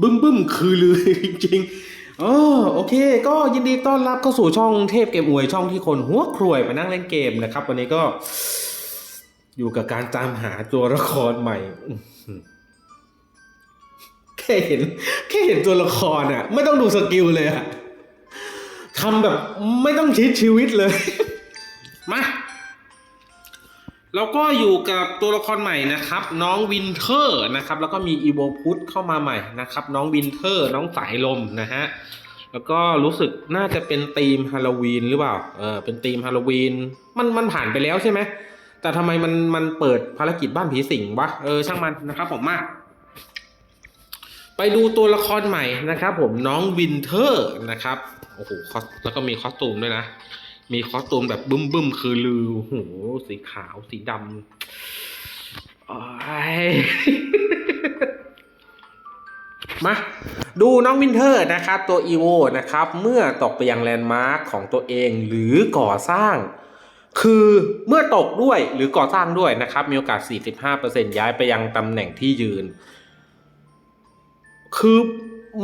บึ้มบึ้มคือลือจริงๆอ๋อโอเค ก็ยินดีต้อนรับเข้าสู่ช่องเทพเกมอวยช่องที่คนหัวครวยมานั่งเล่นเกมนะครับ วันนี้ก็ อยู่กับการตามหาตัวละครใหม่แค่เห็น แค่เห็นตัวละครอะ ไม่ต้องดูสกิลเลยอะทำแบบไม่ต้องคิดชีวิตเลย มา แล้วก็อยู่กับตัวละครใหม่นะครับ น้องวินเทอร์นะครับ แล้วก็มีอีโวพุทเข้ามาใหม่นะครับ น้องวินเทอร์ น้องสายลมนะฮะแล้วก็รู้สึกน่าจะเป็นธีมฮาโลวีนหรือเปล่าเออเป็นธีมฮาโลวีนมันมันผ่านไปแล้วใช่ไหมแต่ทำไมมันมันเปิดภารกิจบ้านผีสิงวะเออช่างมันนะครับผมมาก ไปดูตัวละครใหม่นะครับ ผมน้องวินเทอร์นะครับโอ้โหแล้วก็มีคอสตูมด้วยนะ มีคอสตูมแบบบึ้มบึ้มคือลือโหสีขาวสีดำมาดูน้องวินเทอร์นะครับ ตัวอีโวนะครับ เมื่อตกไปยังแลนด์มาร์คของตัวเองหรือก่อสร้าง คือเมื่อตกด้วยหรือก่อสร้างด้วยนะครับ มีโอกาส 45%ย้ายไปยังตำแหน่งที่ยืน คือ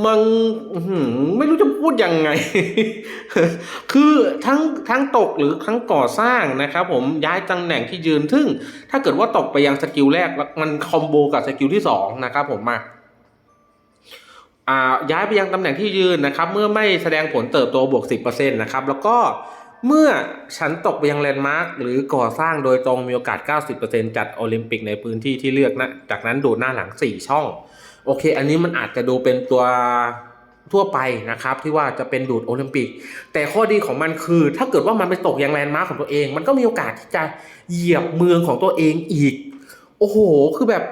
มันไม่รู้จะพูดยังไง คือทั้งทั้งตกหรือทั้งก่อสร้างนะครับผมย้ายตำแหน่งที่ยืน ซึ่งถ้าเกิดว่าตกไปยังสกิลแรกมันคอมโบกับสกิลที่สองนะครับผมมาอ่าย้ายไปยังตำแหน่งที่ยืนนะครับ เมื่อไม่แสดงผลเติบโตบวก 10%นะครับ แล้วก็เมื่อฉันตกไปยังแลนด์มาร์คหรือก่อสร้างโดยตรงมีโอกาส 90%จัดโอลิมปิกในพื้นที่ที่เลือกนะ จากนั้นดูดหน้าหลัง 4 ช่อง โอเค อันนี้มันอาจจะดูเป็นตัวทั่วไปนะครับที่ว่าจะเป็นดูดโอลิมปิก แต่ข้อดีของมันคือ ถ้าเกิดว่ามันไปตกยังแลนด์มาร์คของตัวเอง มันก็มีโอกาสที่จะเหยียบเมืองของตัวเองอีก โอ้โห คือแบบ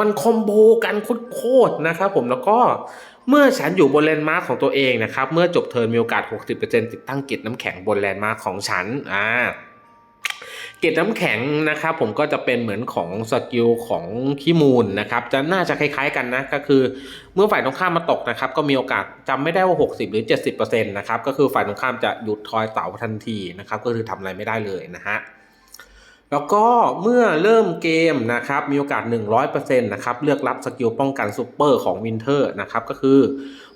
มันคอมโบกันโคตรนะครับผมแล้วก็เมื่อฉันอยู่บนแลนด์มาร์คของตัวเองนะครับ เมื่อจบเทิร์นมีโอกาส 60%ติดตั้งเกตน้ำแข็งบนแลนด์มาร์คของฉันอ่า เกล็ดน้ำแข็งนะครับผมก็จะเป็นเหมือนของสกิลของขี้มูลนะครับจะน่าจะคล้ายๆกันนะก็คือเมื่อฝ่ายตรงข้ามมาตกนะครับก็มีโอกาสจำไม่ได้ว่า 60 หรือ 70%นะครับก็คือฝ่ายตรงข้ามจะหยุดทอยเต่าทันทีนะครับก็คือทำอะไรไม่ได้เลยนะฮะแล้วก็เมื่อเริ่มเกมนะครับมีโอกาส 100%นะครับเลือกรับสกิลป้องกันซูเปอร์ของวินเทอร์นะครับก็คือ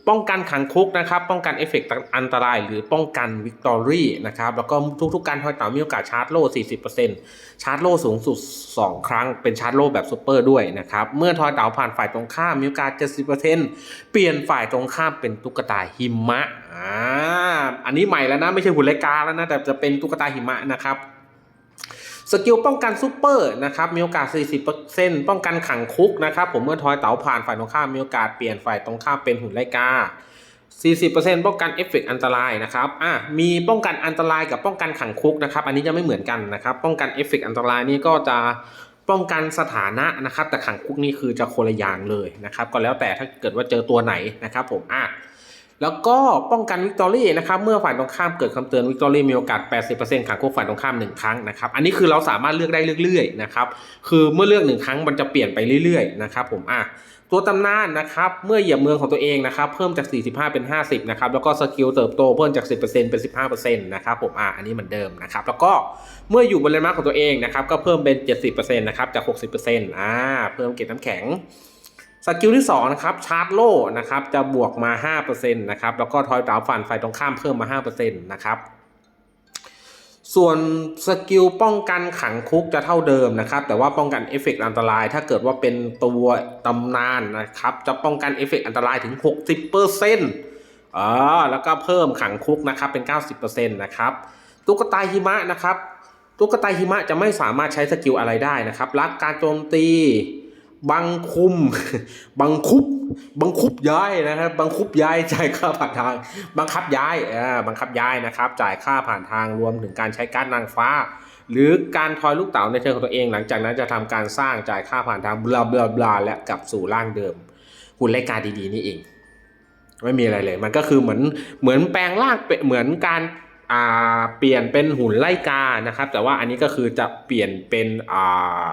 ป้องกันขังคุกนะครับ ป้องกันเอฟเฟกต์อันตราย หรือป้องกันวิกตอรี่นะครับ แล้วก็ทุกๆการทอยเต่ามีโอกาสชาร์จโล่ 40%ชาร์จโล่สูงสุด 2 ครั้ง เป็นชาร์จโล่แบบซูเปอร์ด้วยนะครับ เมื่อทอยเต่าผ่านฝ่ายตรงข้ามมีโอกาส 70%เปลี่ยนฝ่ายตรงข้ามเป็นตุ๊กตาหิมะ อ่า อันนี้ใหม่แล้วนะ ไม่ใช่หุ่นไลกาแล้วนะ แต่จะเป็นตุ๊กตาหิมะนะครับ สกิลป้องกันซูเปอร์นะครับมีโอกาส 40%ป้องกันขังคุกนะครับผมเมื่อทอยเต๋าผ่านฝ่ายตรงข้ามมีโอกาสเปลี่ยนฝ่ายตรงข้ามเป็นหุ่นไลกา40%ป้องกันเอฟเฟกต์อันตรายนะครับอะมีป้องกันอันตรายกับป้องกันขังคุกนะครับ อันนี้จะไม่เหมือนกันนะครับ ป้องกันเอฟเฟกต์อันตรายนี่ก็จะป้องกันสถานะนะครับ แต่ขังคุกนี่คือจะคนละอย่างเลยนะครับ ก็แล้วแต่ถ้าเกิดว่าเจอตัวไหนนะครับผมอะ แล้วก็ป้องกันวิกตอรี่นะครับเมื่อฝ่ายตรงข้ามเกิดคำเตือนวิกตอรี่มีโอกาส 80%ขังคุกฝ่ายตรงข้าม1ครั้งนะครับอันนี้คือเราสามารถเลือกได้เรื่อยๆนะครับคือเมื่อเลือก1ครั้งมันจะเปลี่ยนไปเรื่อยๆนะครับผมอะตัวตำนานนะครับเมื่อเหยียบเมืองของตัวเองนะครับเพิ่มจาก 45 เป็น 50นะครับแล้วก็สกิลเติบโตเพิ่มจาก 10%เป็น 15%นะครับผมอะอันนี้เหมือนเดิมนะครับแล้วก็เมื่ออยู่บนเลนมาร์ของตัวเองนะครับก็เพิ่มเป็น 70%นะครับจาก 60%อ่าเพิ่มเกตน้ำแข็ง สกิลที่2นะครับชาร์จโล่นะครับจะบวกมา 5%นะครับแล้วก็ทอยดาวฟันไฟตรงข้ามเพิ่มมา 5%นะครับส่วนสกิลป้องกันขังคุกจะเท่าเดิมนะครับ แต่ว่าป้องกันเอฟเฟกต์อันตราย ถ้าเกิดว่าเป็นตัวตำนานนะครับ จะป้องกันเอฟเฟกต์อันตรายถึง 60%อ่าแล้วก็เพิ่มขังคุกนะครับเป็น 90%นะครับตุ๊กตาหิมะนะครับตุ๊กตาหิมะจะไม่สามารถใช้สกิลอะไรได้นะครับรักการโจมตี บังคุม บังคุบ บังคุบย้ายนะครับ บังคุบย้ายจ่ายค่าผ่านทาง บังคับย้ายอ่าบังคับย้ายนะครับ จ่ายค่าผ่านทางรวมถึงการใช้การนางฟ้า หรือการทอยลูกเต๋าในเชิงของตัวเอง หลังจากนั้นจะทำการสร้างจ่ายค่าผ่านทางบลาบลาบลาและกลับสู่ร่างเดิมหุ่นรายการดีๆนี่เอง ไม่มีอะไรเลย มันก็คือเหมือนเหมือนแปลงร่างเป็นเหมือนการเปลี่ยนเป็นหุ่นไล่กานะครับ แต่ว่าอันนี้ก็คือจะเปลี่ยนเป็นอ่า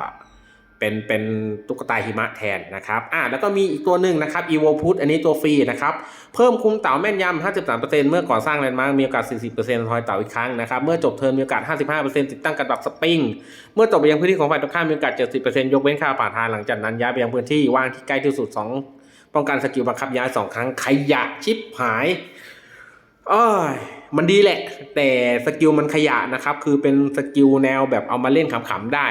เป็นเป็นตุ๊กตาหิมะแทนนะครับอ่าแล้วก็มีอีกตัวหนึ่งนะครับ evo put อันนี้ตัวฟรีนะครับเพิ่มคุมเต่าแม่นยำ53%เมื่อก่อสร้างแลนด์มาร์กมีโอกาส 40%ทอยเต่าอีกครั้งนะครับเมื่อจบเทิร์นมีโอกาส 55%ติดตั้งกระดับสปริงเมื่อตกไปยังพื้นที่ของฝ่ายตรงข้ามมีโอกาส 70%ยกเว้นค่าผ่านทางหลังจากนั้นย้ายไปยังพื้นที่ว่างที่ใกล้ที่สุด 2 ป้องกันสกิลบังคับย้าย 2 ครั้งขยะชิปหายอ้อยมันดีแหละ แต่สกิลมันขยะนะครับคือเป็นสกิลแนวแบบเอามาเล่นขำๆได้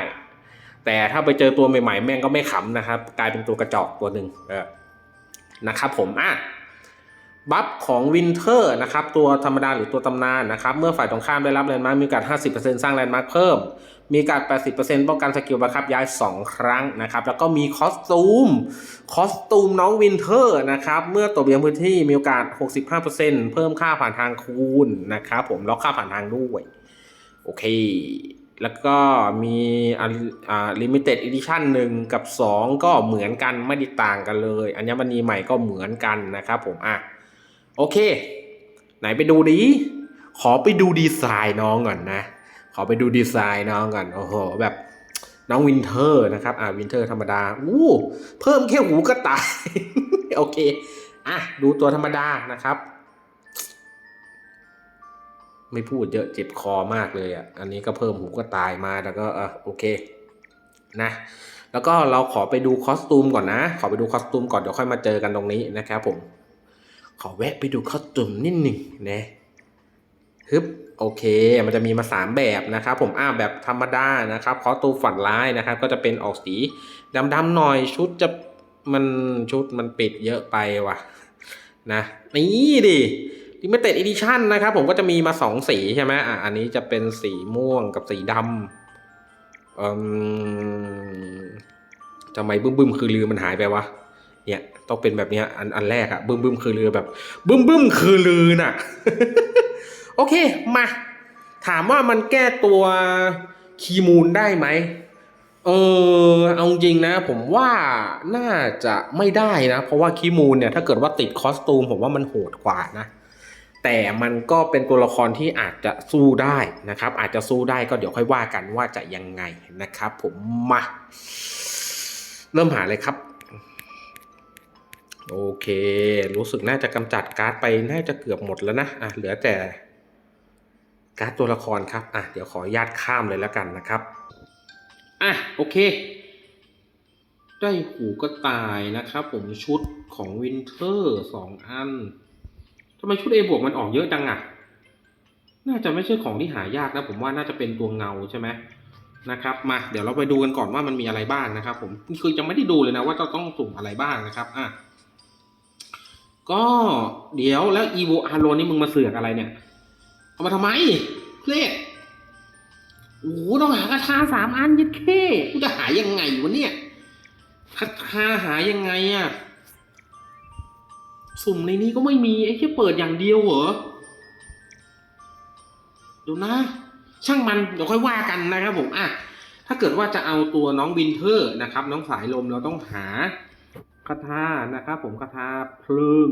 แต่ถ้าไปเจอตัวใหม่ๆ แม่งก็ไม่ขำนะครับ กลายเป็นตัวกระจอกตัวหนึ่งเออนะครับผมอะบัฟของวินเทอร์นะครับตัวธรรมดาหรือตัวตำนานนะครับเมื่อฝ่ายตรงข้ามได้รับแลนด์มาร์คมีโอกาส 50%สร้างแลนด์มาร์คเพิ่ม มีโอกาส 80%ป้องกันสกิลบังคับย้าย 2 ครั้งนะครับแล้วก็มีคอสตูมคอสตูมน้องวินเทอร์นะครับเมื่อตกยังพื้นที่มีโอกาส 65%เพิ่มค่าผ่านทางคูณนะครับผมแล้วค่าผ่านทางด้วย โอเค แล้วก็มีอ่าลิมิเต็ดอีดิชั่นหนึ่งกับ 2 ก็เหมือนกันไม่ได้ต่างกันเลย อัญมณีใหม่ก็เหมือนกันนะครับผมอะโอเค ไหนไปดูดิขอไปดูดีไซน์น้องก่อนนะ ขอไปดูดีไซน์น้องก่อนโอ้โหแบบน้องวินเทอร์นะครับอ่าวินเทอร์ธรรมดาอู้เพิ่มแค่หูก็ตาย โอเคอะดูตัวธรรมดานะครับ ไม่พูดเยอะเจ็บคอมากเลยอะ อันนี้ก็เพิ่มหูก็ตายมาแล้วก็เออโอเคนะ แล้วก็เราขอไปดูคอสตูมก่อนนะ ขอไปดูคอสตูมก่อนเดี๋ยวค่อยมาเจอกันตรงนี้นะครับผม ขอแวะไปดูคอสตูมนิดหนึ่งนะฮึบโอเค มันจะมีมาสามแบบนะครับผมอ้าแบบธรรมดานะครับคอสตูมฝันร้ายนะครับ ก็จะเป็นออกสีดำๆหน่อยชุดจะมันชุดมันปิดเยอะไปว่ะ นะนี่ดิ ลิมิเต็ดอีดิชั่นนะครับ ผมก็จะมีมาสองสีใช่ไหมอะอันนี้จะเป็นสีม่วงกับสีดำอืมทำไมบึ้มบึ้มคือลือมันหายไปวะ เนี่ย ต้องเป็นแบบนี้อันอันแรกอะบึ้มบึ้มคือลือแบบ บึ้มบึ้มคือลือน่ะ โอเคมา ถามว่ามันแก้ตัวคีมูลได้ไหมเออเอาจริงนะ ผมว่าน่าจะไม่ได้นะ เพราะว่าคีมูลเนี่ย ถ้าเกิดว่าติดคอสตูม ผมว่ามันโหดกว่านะ แต่มันก็เป็นตัวละครที่อาจจะสู้ได้นะครับ อาจจะสู้ได้ก็เดี๋ยวค่อยว่ากันว่าจะยังไงนะครับ ผมมา เริ่มหาเลยครับ โอเค รู้สึกน่าจะกำจัดการ์ดไปน่าจะเกือบหมดแล้วนะอะเหลือแต่การ์ดตัวละครครับอะเดี๋ยวขออนุญาตข้ามเลยแล้วกันนะครับอะโอเค ได้หูกระต่ายนะครับ ผมชุดของวินเทอร์สองอัน ทำไมชุด A บวกมันออกเยอะจังอะ น่าจะไม่ใช่ของที่หายากนะ ผมว่าน่าจะเป็นตัวเงาใช่ไหมนะครับ มา เดี๋ยวเราไปดูกันก่อนว่ามันมีอะไรบ้างนะครับ ผมคือยังไม่ได้ดูเลยนะว่าจะต้องสุ่มอะไรบ้างนะครับ อะ ก็เดี๋ยวแล้วอีโวอาร์โลนี่มึงมาเสือกอะไรเนี่ย เอามาทำไมเครียดโอ้โหต้องหากระทาสามอันยัดเข้กูจะหายังไงวะเนี่ยคาทาหายังไงอะ สุ่มในนี้ก็ไม่มีไอ้แค่เปิดอย่างเดียวเหรอเดี๋ยวนะ ช่างมันเดี๋ยวค่อยว่ากันนะครับผมอะถ้าเกิดว่าจะเอาตัวน้องวินเทอร์นะครับ น้องสายลมเราต้องหาคาถานะครับผมคาถาเพลิง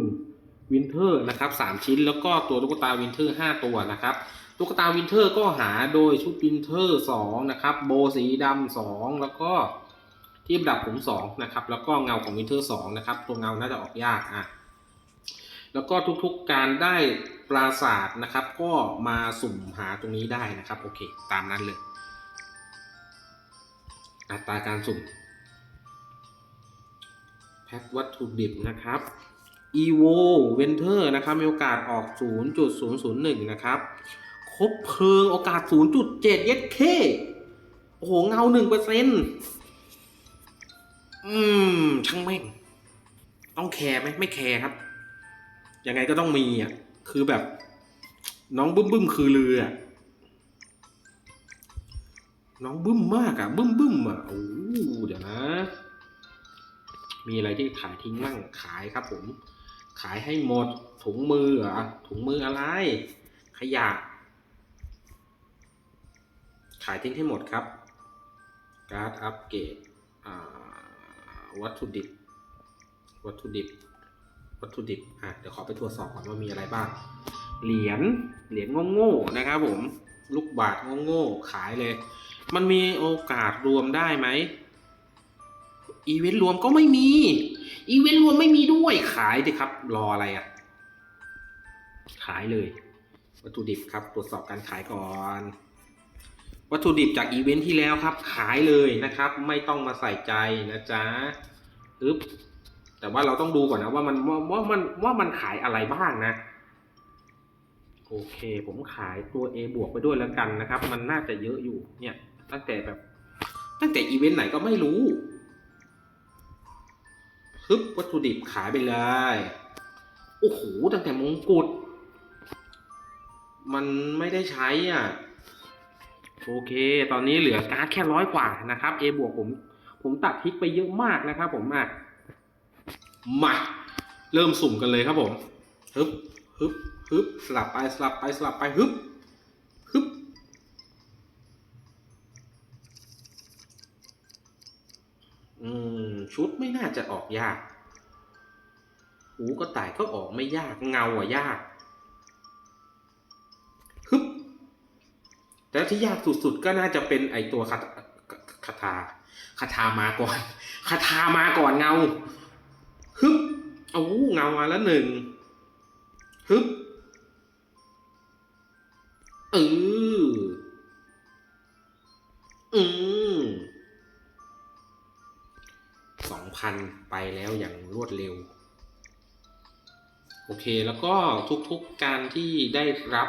วินเทอร์นะครับสามชิ้นแล้วก็ตัวตุ๊กตาวินเทอร์ห้าตัวนะครับตุ๊กตาวินเทอร์ก็หาโดยชุดวินเทอร์สองนะครับโบสีดำสองแล้วก็ที่ประดับผมสองนะครับแล้วก็เงาของวินเทอร์สองนะครับตัวเงาน่าจะออกยากอะ แล้วก็ทุกๆการได้ปราศาสตร์นะครับ ก็มาสุ่มหาตรงนี้ได้นะครับ โอเค ตามนั้นเลย อัตราการสุ่ม แพ็ควัตถุดิบนะครับ evo venter นะครับ มีโอกาสออก 0.001 นะครับ คบเพลิงโอกาส 0.7เย็ดเคโอ้โห เงา1%อืม ช่างแม่ง ต้องแคร์ไหมไม่แคร์ครับ ยังไงก็ต้องมีอะ คือแบบ น้องบึ้มบึ้มคือเรือน้องบึ้มมากอะ บึ้มบึ้มอะ โอ้เดี๋ยวนะ มีอะไรที่ขายทิ้งมั่งขายครับผม ขายให้หมด ถุงมือเหรอถุงมืออะไร ขยะ ขายทิ้งให้หมดครับ การ์ดอัปเกรดอ่าวัตถุดิบ วัตถุดิบ วัตถุดิบอะเดี๋ยวขอไปตรวจสอบก่อนว่ามีอะไรบ้าง เหรียญเหรียญโง่ๆนะครับผมลูกบาทโง่ๆขายเลย มันมีโอกาสรวมได้ไหมอีเวนต์รวมก็ไม่มี อีเวนต์รวมไม่มีด้วยขายดิครับ รออะไรอะ ขายเลย วัตถุดิบครับ ตรวจสอบการขายก่อน วัตถุดิบจากอีเวนต์ที่แล้วครับ ขายเลยนะครับ ไม่ต้องมาใส่ใจนะจ๊ะอึ๊บ แต่ว่าเราต้องดูก่อนนะว่ามันว่าว่ามันว่ามันขายอะไรบ้างนะ โอเค ผมขายตัว A บวกไปด้วยแล้วกันนะครับ มันน่าจะเยอะอยู่ เนี่ย ตั้งแต่แบบ ตั้งแต่อีเวนต์ไหนก็ไม่รู้ฮึบวัตถุดิบขายไปเลย โอ้โห ตั้งแต่มงกุฎมันไม่ได้ใช้อะ โอเค ตอนนี้เหลือการ์ดแค่ร้อยกว่านะครับ A บวกผม ผมตัดทิกไปเยอะมากนะครับผมอะ มาเริ่มสุ่มกันเลยครับผมฮึบฮึบฮึบสลับไปสลับไปสลับไปฮึบฮึบอืมชุดไม่น่าจะออกยาก หูกระต่ายก็ออกไม่ยากเงาอะยากฮึบแต่ที่ยากสุดๆก็น่าจะเป็นไอตัวคาคาถาคาถามาก่อนคาถามาก่อนเงา เอาเงามาแล้วหนึ่งฮึบเอออืมสองพันไปแล้วอย่างรวดเร็ว โอเคแล้วก็ทุกๆการที่ได้รับ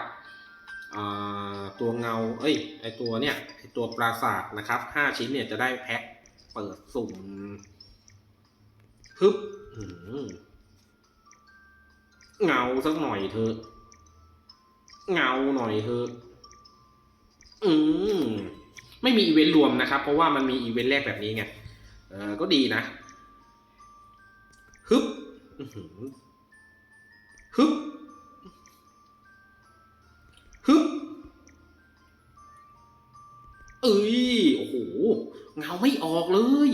ตัวเงา เอ้ย ไอตัวเนี่ย ไอตัวปราสาทนะครับห้าชิ้นเนี่ยจะได้แพ็คเปิดสุ่มฮึบ เงาสักหน่อยเถอะ เงาหน่อยเถอะ อืม ไม่มีอีเวนต์รวมนะครับ เพราะว่ามันมีอีเวนต์แรกแบบนี้ไง เออก็ดีนะ ฮึบฮึบฮึบเอ้ย โอ้โห เงาไม่ออกเลย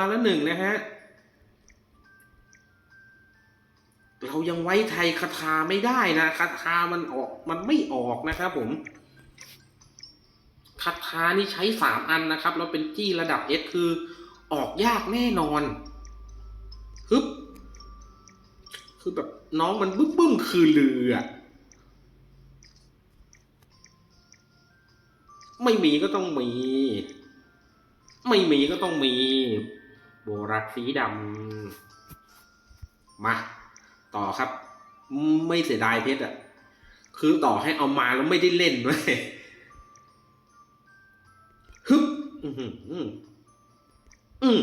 มาแล้วหนึ่งนะฮะ เรายังไว้ไทยคาถาไม่ได้นะคาถามันออกมันไม่ออกนะครับผมคาถานี่ใช้สามอันนะครับ แล้วเป็นจี้ระดับ S คือออกยากแน่นอนฮึบคือแบบน้องมันบึ้มบึ้มคือเรือ ไม่มีก็ต้องมี ไม่มีก็ต้องมี โบรักสีดำมา ต่อครับ ไม่เสียดายเพชรอะคือต่อให้เอามาแล้วไม่ได้เล่นเว้ยฮึบอือหืออืมอืม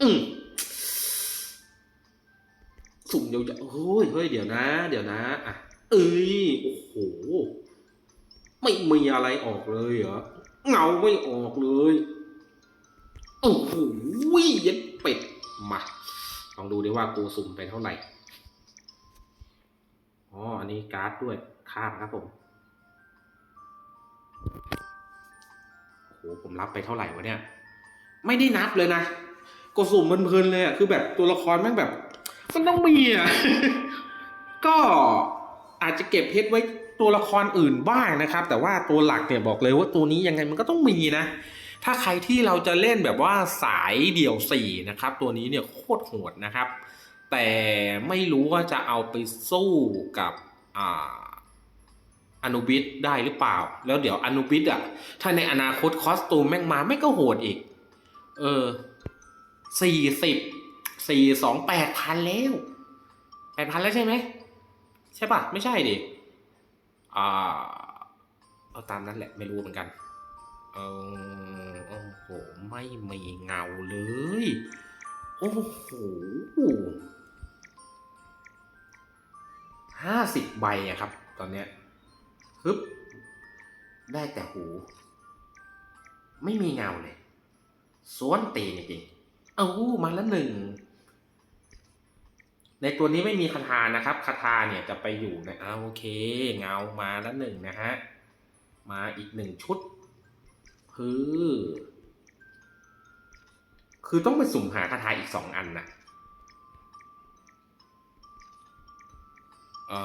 อืมสุ่มเดียวจะเฮ้ยเฮ้ยเดี๋ยวนะ เดี๋ยวนะอะเอ้ย โอ้โห ไม่มีอะไรออกเลยเหรอ เงาไม่ออกเลย โอ้โหเย็ดเป็ด มา ลองดูดิว่ากูสุ่มไปเท่าไหร่ อ๋อ อันนี้การ์ดด้วย ข้ามครับผม โอ้โห ผมรับไปเท่าไหร่วะเนี่ย ไม่ได้นับเลยนะก็สุ่มเพลินๆเลยอะคือแบบตัวละครแม่งแบบ มันต้องมีอะก็อาจจะเก็บเพชรไว้ ตัวละครอื่นบ้างนะครับ แต่ว่าตัวหลักเนี่ยบอกเลยว่าตัวนี้ยังไงมันก็ต้องมีนะ ถ้าใครที่เราจะเล่นแบบว่าสายเดี่ยวสี่นะครับ ตัวนี้เนี่ยโคตรโหดนะครับ แต่ไม่รู้ว่าจะเอาไปสู้กับอ่าอนุบิสได้หรือเปล่า แล้วเดี๋ยวอนุบิสอะ ถ้าในอนาคตคอสตูมแม่งมาไม่ก็โหดอีก เออสี่สิบสี่สองแปดพันแล้วแปดพันแล้วใช่ไหม ใช่ปะไม่ใช่ดิ อ่าเอาตามนั้นแหละไม่รู้เหมือนกัน เออโอ้โห ไม่มีเงาเลย โอ้โหห้าสิบใบอะครับ ตอนเนี้ยฮึบ ได้แต่หู ไม่มีเงาเลยสวนตีนจริง เอามาแล้วหนึ่ง ในตัวนี้ไม่มีคาถานะครับคาถาเนี่ยจะไปอยู่ในเอาโอเค เงามาแล้วหนึ่งนะฮะ มาอีกหนึ่งชุด คือ คือต้องไปสุ่มหาคาถาอีกสองอันนะเอ่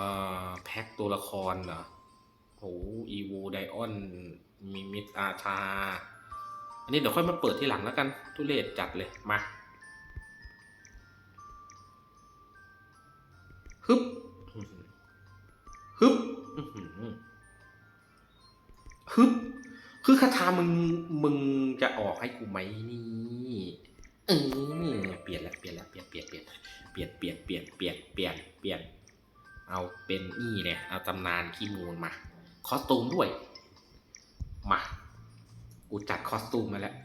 อแพ็คตัวละครเหรอโหอีวูไดออนมีมิสอาชา อันนี้เดี๋ยวค่อยมาเปิดที่หลังแล้วกัน ทุเรศจัดเลยมา ฮึบฮึบฮึบคือคาถามึงมึงจะออกให้กูไหมนี่เออเปลี่ยนแล้วเปลี่ยนแล้วเปลี่ยนเปลี่ยนเปลี่ยนเปลี่ยนเปลี่ยนเปลี่ยนเปลี่ยนเปลี่ยนเปลี่ยน เอาเป็นนี่เนี่ยเอาตำนานขี้มูลมา คอสตูมด้วย มา กูจัดคอสตูมมาแล้ว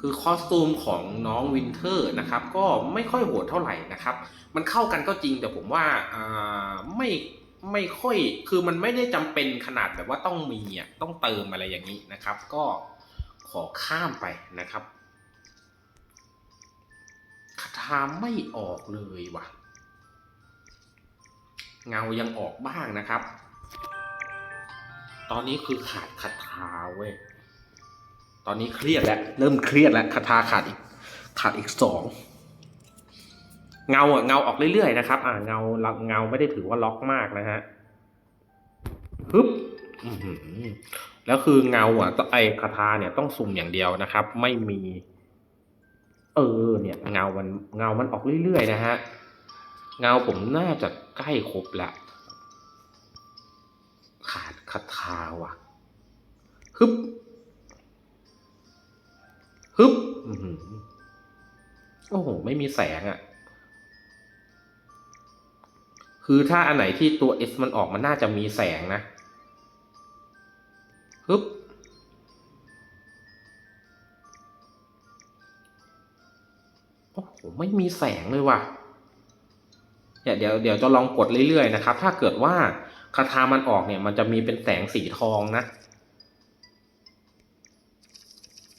คือคอสตูมของน้องวินเทอร์นะครับ ก็ไม่ค่อยโหดเท่าไหร่นะครับ มันเข้ากันก็จริงแต่ผมว่าอ่าไม่ไม่ค่อยคือมันไม่ได้จำเป็นขนาดแบบว่าต้องมีอะต้องเติมอะไรอย่างนี้นะครับ ก็ขอข้ามไปนะครับคาถาไม่ออกเลยว่ะ เงายังออกบ้างนะครับ ตอนนี้คือขาดคาถาเว้ย ตอนนี้เครียดแล้ว เริ่มเครียดแล้วคาถาขาดอีกขาดอีกสองเงาอะเงาออกเรื่อยๆนะครับ อ่าเงาเงาไม่ได้ถือว่าล็อกมากนะฮะฮึบแล้วคือเงาอะไอคาถาเนี่ยต้องสุ่มอย่างเดียวนะครับ ไม่มี เออ เนี่ยเงามันเงามันออกเรื่อยๆนะฮะเงาผมน่าจะใกล้ครบละขาดคาถาว่ะฮึบ ฮึบอื้อหือโอ้โห ไม่มีแสงอะ่ะ คือถ้าอันไหนที่ตัว S มันออกมันน่าจะมีแสงนะฮึบโอ้โห ไม่มีแสงเลยว่ะเนี่ยเดี๋ยวเดี๋ยวจะลองกดเรื่อยๆนะครับ ถ้าเกิดว่าคาถามันออกเนี่ย มันจะมีเป็นแสงสีทองนะ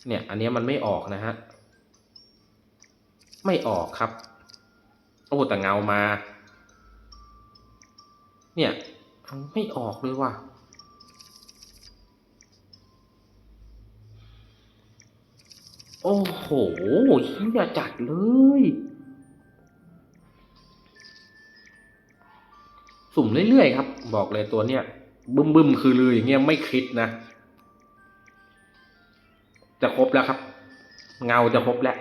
เนี่ย อันนี้มันไม่ออกนะฮะ ไม่ออกครับ โอ้แต่เงามา เนี่ยไม่ออกเลยว่ะ โอ้โหเฮียจัดเลยสุ่มเรื่อยๆครับ บอกเลยตัวเนี้ยบึ้มบึมๆคือลืออย่างเงี้ยไม่คิดนะ จะครบแล้วครับ เงาจะครบแล้ว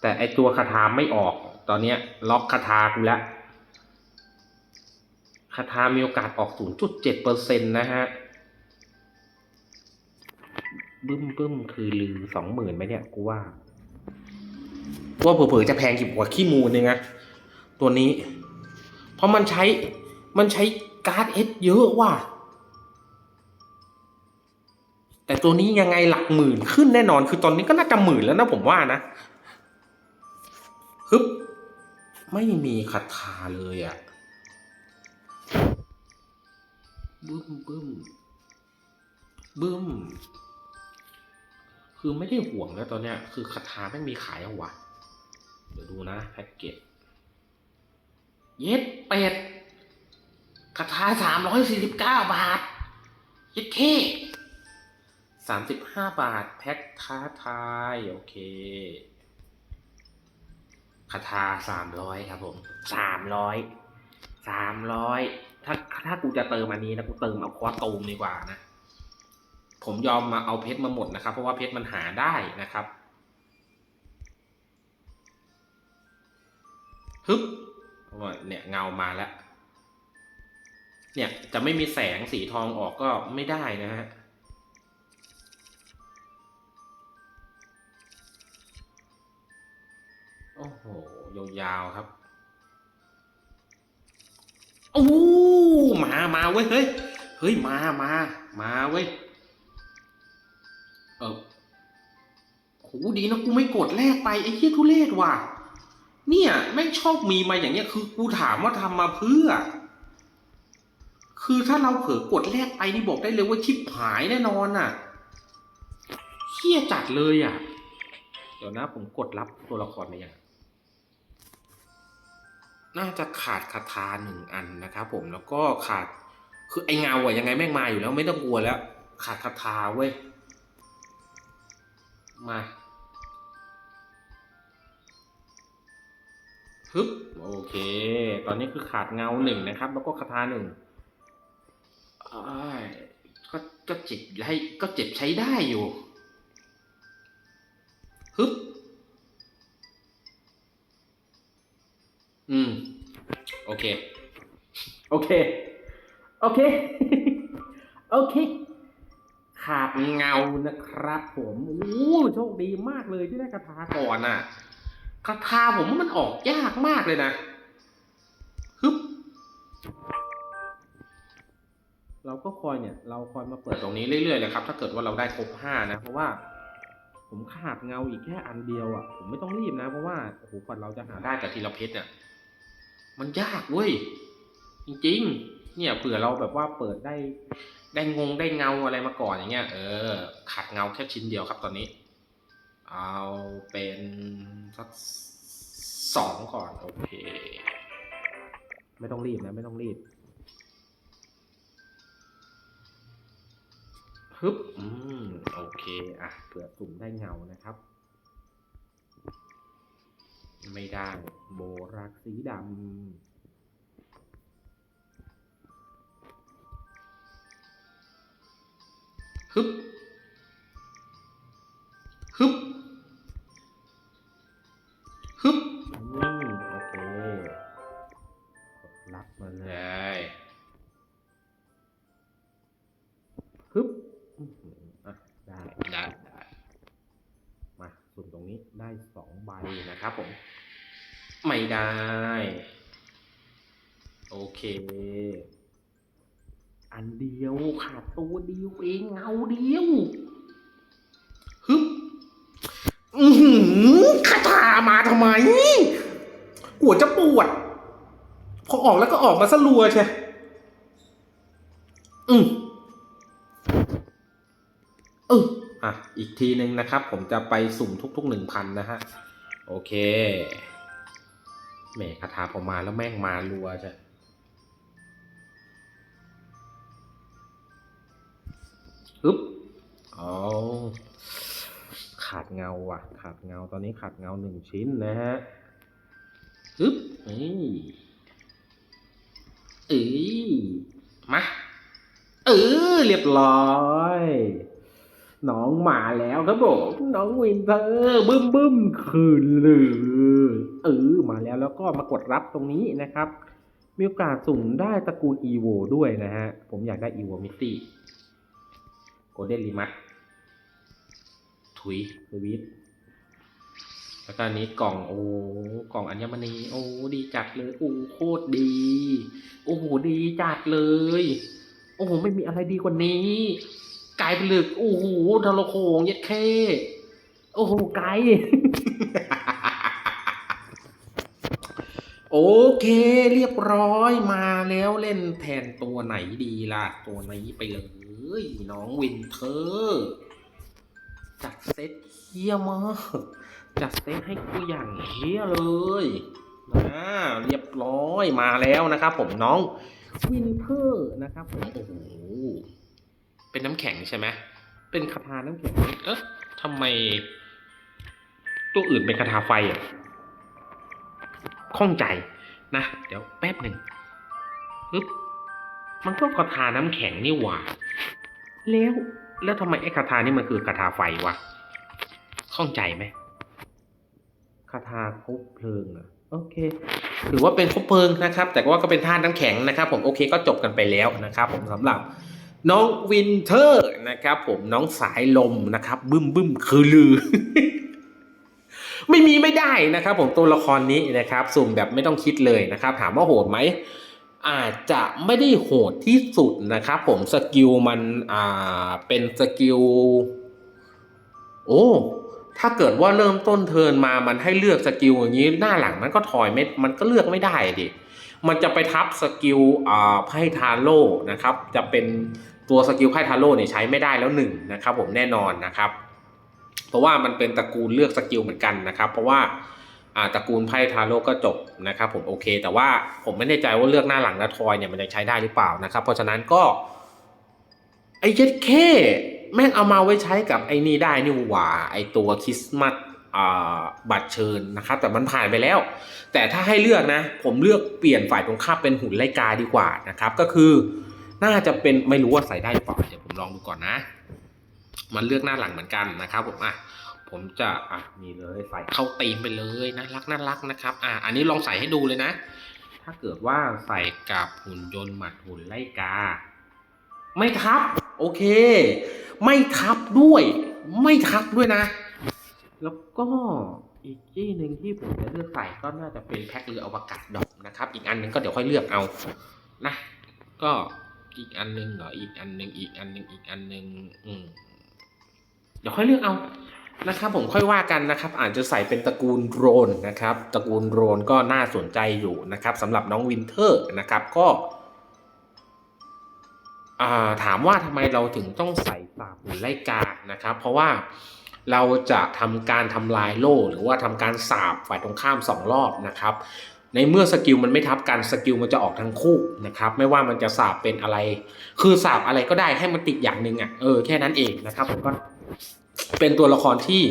แต่ไอตัวคาถาไม่ออก ตอนเนี้ยล็อกคาถากูแล้วคาถามีโอกาสออก 0.7%นะฮะ บึ้มบึ้มคือลือสองหมื่นไหมเนี่ย กูว่าว่าเผลอๆจะแพงกว่าขี้มูลเลยนะตัวนี้ เพราะมันใช้มันใช้การ์ดเอสเยอะว่ะ แต่ตัวนี้ยังไงหลักหมื่นขึ้นแน่นอน คือตอนนี้ก็น่าจะหมื่นแล้วนะผมว่านะฮึบไม่มีคาถาเลยอะ่ะบึ้มบึ้มบึ้ม คือไม่ได้ห่วงนะตอนเนี้ย คือคาถาไม่มีขายเอาวะเดี๋ยวดูนะแพ็กเกจเย็ดเป็ดคาถาสามร้อยสี่สิบเก้าบาท เย็ดเค สามสิบห้าบาท แพ็คท้าทาย โอเคคาถาสามร้อยครับผมสามร้อยสามร้อยถ้าถ้ากูจะเติมอันนี้นะกูเติมเอาควอตูมดีกว่านะ ผมยอมมาเอาเพชรมาหมดนะครับ เพราะว่าเพชรมันหาได้นะครับฮึบเนี่ยเงามาแล้ว เนี่ยจะไม่มีแสงสีทองออกก็ไม่ได้นะฮะ โอ้โห ยาวๆครับโอ้มามาเว้ย เฮ้ย เฮ้ย มามามาเว้ย เออโหดีนะกูไม่กดแลกไป ไอ้เหี้ยทุเรศว่ะ เนี่ยแม่งชอบมีมาอย่างเงี้ย คือกูถามว่าทำมาเพื่อ คือถ้าเราเผลอกดแลกไปนี่บอกได้เลยว่าชิปหายแน่นอนน่ะเฮี้ยจัดเลยอะ เดี๋ยวนะผมกดรับตัวละครมาอย่าง น่าจะขาดคาถาหนึ่งอันนะครับผมแล้วก็ขาดคือไอเงาอะยังไงแม่งมาอยู่แล้วไม่ต้องกลัวแล้ว ขาดคาถาเว้ยมาฮึบโอเค ตอนนี้คือขาดเงาหนึ่งนะครับ แล้วก็คาถาหนึ่งก็ก็เจ็บให้ก็เจ็บใช้ได้อยู่ฮึบ อืม โอเค โอเค โอเค โอเค ขาดเงานะครับ ผมโอ้โชคดีมากเลยที่ได้คาถาก่อนอะคาถาผมว่ามันออกยากมากเลยนะฮึบเราก็คอยเนี่ย เราคอยมาเปิดตรงนี้เรื่อยๆเลยครับ ถ้าเกิดว่าเราได้ครบห้านะ เพราะว่า ผมขาดเงาอีกแค่อันเดียวอะ ผมไม่ต้องรีบนะ เพราะว่าโอ้โหกว่าเราจะหาได้กับทีละเพชรเนี่ย มันยากเว้ย จริง ๆ เนี่ยเผื่อเราแบบว่าเปิดได้ ได้งงได้เงาอะไรมาก่อนอย่างเงี้ย เออ ขาดเงาแค่ชิ้นเดียวครับตอนนี้ เอาเป็นสักสองก่อนโอเค ไม่ต้องรีบนะไม่ต้องรีบฮึบอืมโอเค อะเผื่อสุ่มได้เงานะครับ ไม่ได้ โบรักสีดำฮึบฮึบฮึบอืมโอเคกดรับมาเลย มาสุ่มตรงนี้ได้สองใบนะครับผม ไม่ได้ โอเค อันเดียวขาดตัวเดียวเองเงาเดียวฮึบอือหือคาถามาทำไมหัวจะปวด พอออกแล้วก็ออกมาสลัวใช่ อะ อีกทีหนึ่งนะครับ ผมจะไปสุ่มทุกๆหนึ่งพันนะฮะ โอเคแหมคาถาพอมาแล้วแม่งมารัวจ้ะฮึบอ๋อขาดเงาว่ะ ขาดเงาตอนนี้ขาดเงาหนึ่งชิ้นนะฮะฮึบนี่เอ้ยมา เออเรียบร้อย น้องมาแล้วครับผมน้องวินเทอร์บึ้มบึ้มคืนเลยเออมาแล้วแล้วก็มากดรับตรงนี้นะครับ มีโอกาสสุ่มได้ตระกูล EVO ด้วยนะฮะ ผมอยากได้ EVO m i t y โกลเด้นรีมัสถุยสวิตแล้วก็อันนี้กล่องโอ้กล่องอัญมณี โอ้ดีจัดเลยโอ้โคตรดี โอ้โหดีจัดเลย โอ้โหไม่มีอะไรดีกว่านี้ ไก่เป็นลึกโอ้โหทรโขงเย็ดเคโอ้โหไก่โอเค เรียบร้อยมาแล้วเล่นแทนตัวไหนดีล่ะ ตัวไหนไปเลย น้องวินเทอร์จัดเซตเฮียมากจัดเซตให้กูอย่างเฮียเลยนะเรียบร้อยมาแล้วนะครับผมน้องวินเทอร์นะครับผมโอ้โห เป็นน้ำแข็งใช่ไหมเป็นคาถาน้ำแข็งเอ๊ะทำไม ตัวอื่นเป็นคาถาไฟอะข้องใจนะ เดี๋ยวแป๊บหนึ่งปึ๊บมันก็คาถาน้ำแข็งนี่หว่า แล้วแล้วทำไมไอ้คาถานี่มันคือคาถาไฟวะข้องใจไหมคาถาคบเพลิงอะโอเคถือว่าเป็นคบเพลิงนะครับ แต่ว่าก็เป็นธาตุน้ำแข็งนะครับ ผมโอเคก็จบกันไปแล้วนะครับ ผมสำหรับ น้องวินเทอร์นะครับผมน้องสายลมนะครับบึ้มบึ้มคือลือ ไม่มีไม่ได้นะครับ ผมตัวละครนี้นะครับ สุ่มแบบไม่ต้องคิดเลยนะครับ ถามว่าโหดไหมอาจจะไม่ได้โหดที่สุดนะครับ ผมสกิลมันอ่าเป็นสกิลโอ้ถ้าเกิดว่าเริ่มต้นเทินมามันให้เลือกสกิลอย่างนี้หน้าหลังมันก็ถอยไม่มันก็เลือกไม่ได้ดิมันจะไปทับสกิลอ่าไพ่ทาโร่นะครับ จะเป็น ตัวสกิลไพ่ทาโร่เนี่ยใช้ไม่ได้แล้วหนึ่งนะครับผมแน่นอนนะครับ เพราะว่ามันเป็นตระกูลเลือกสกิลเหมือนกันนะครับ เพราะว่าตระกูลไพ่ทาโร่ก็จบนะครับผมโอเค แต่ว่าผมไม่แน่ใจว่าเลือกหน้าหลังและทอยเนี่ยมันจะใช้ได้หรือเปล่านะครับ เพราะฉะนั้นก็ไอ้เจ็ดเคแม่งเอามาไว้ใช้กับไอ้นี่ได้นี่หว่าไอ้ตัวคริสต์มาสบัตรเชิญนะครับแต่มันผ่านไปแล้ว แต่ถ้าให้เลือกนะ ผมเลือกเปลี่ยนฝ่ายตรงข้ามเป็นหุ่นไลกาดีกว่านะครับ ก็คือ น่าจะเป็นไม่รู้ว่าใส่ได้หรือเปล่าเดี๋ยวผมลองดูก่อนนะ มันเลือกหน้าหลังเหมือนกันนะครับผมอะผมจะอะนี่เลยใส่เข้าตีมไปเลยน่ารักน่ารักนะครับ อะอันนี้ลองใส่ให้ดูเลยนะ ถ้าเกิดว่าใส่กับหุ่นยนต์หมัดหุ่นไลกา ไม่ทับ โอเค ไม่ทับด้วย ไม่ทับด้วยนะ แล้วก็อีกที่หนึ่งที่ผมจะเลือกใส่ก็น่าจะเป็นแพ็คเรืออวกาศดอกนะครับ อีกอันหนึงก็เดี๋ยวค่อยเลือกเอานะ ก็ อีกอันหนึงเหรออีกอันหนึงอีกอันหนึงอีกอันหนึงอืมเดี๋ยวค่อยเลือกเอานะครับผมค่อยว่ากันนะครับ อาจจะใส่เป็นตระกูลโดรนนะครับ ตระกูลโดรนก็น่าสนใจอยู่นะครับสำหรับน้องวินเทอร์นะครับก็าถามว่าทำไมเราถึงต้องใส่สาบหุ่นไล่กานะครับ เพราะว่าเราจะทำการทำลายโล่หรือว่าทำการสาบฝ่ายตรงข้ามสองรอบนะครับ ในเมื่อสกิลมันไม่ทับกันสกิลมันจะออกทั้งคู่นะครับไม่ว่ามันจะสาบเป็นอะไร คือสาบอะไรก็ได้ให้มันติดอย่างหนึ่งอะเออแค่นั้นเองนะครับผมก็เป็นตัวละครที่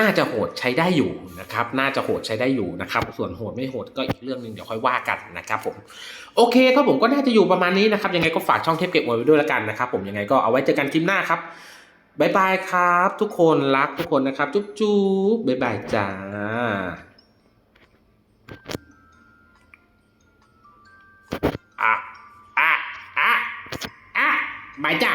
น่าจะโหดใช้ได้อยู่นะครับ น่าจะโหดใช้ได้อยู่นะครับ ส่วนโหดไม่โหดก็อีกเรื่องหนึ่งเดี๋ยวค่อยว่ากันนะครับผม โอเคครับผมก็น่าจะอยู่ประมาณนี้นะครับ ยังไงก็ฝากช่องเทปเก็บไว้ด้วยล้วกันนะครับ ผมยังไงก็เอาไว้เจอกันคลิปหน้าครับบายบายครับ ทุกคนรักทุกคนนะครับ จุ๊บจุ๊บบายบายจ้า อะอะอะอะบายจ้า